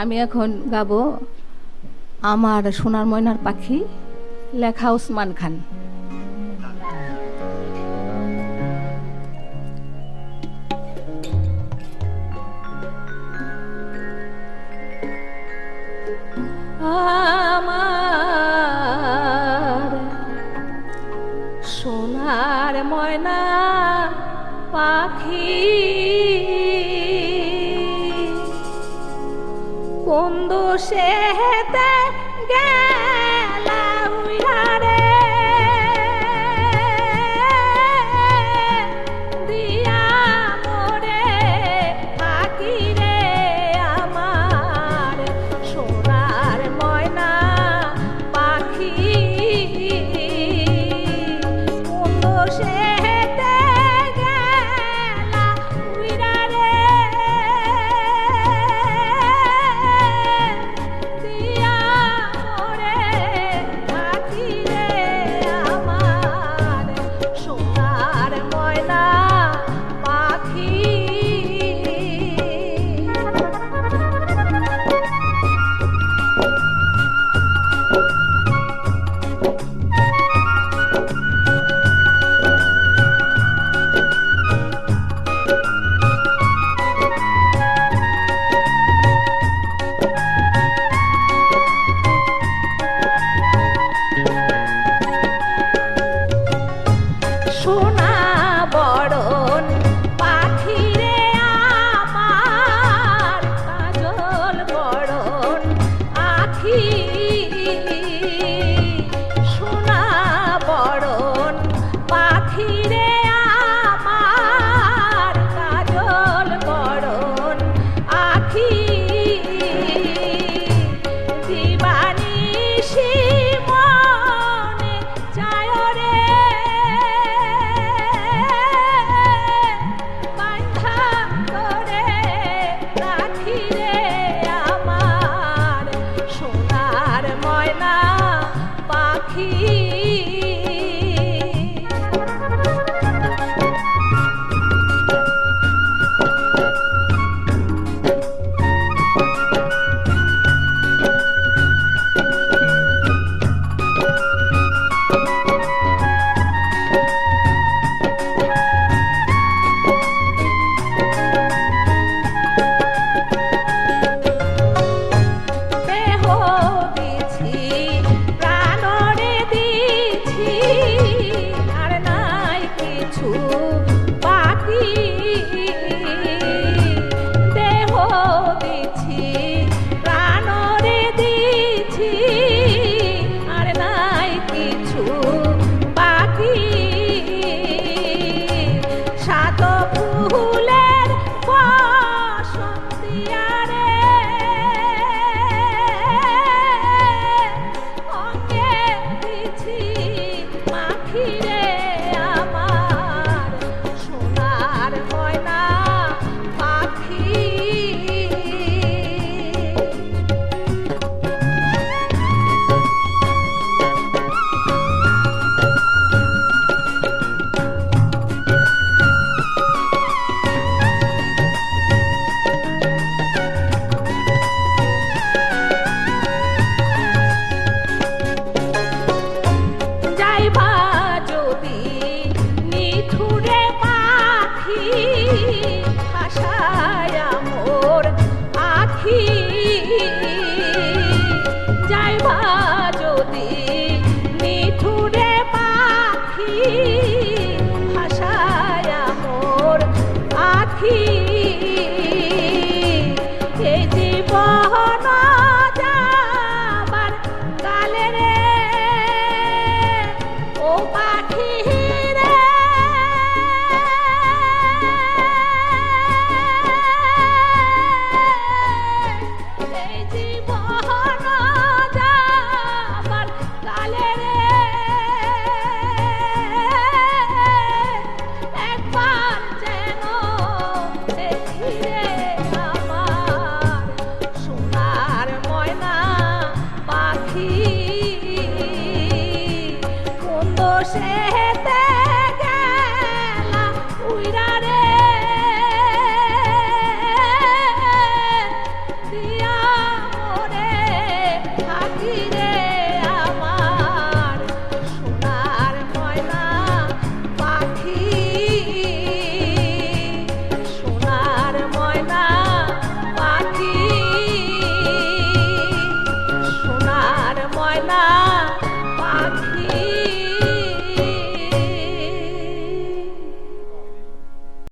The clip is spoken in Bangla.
আমি এখন গাবো আমার সোনার ময়নার পাখি লেখা ওসমান খান। আমার সোনার ময়না পাখি কোন হেতে গেল। Bani. the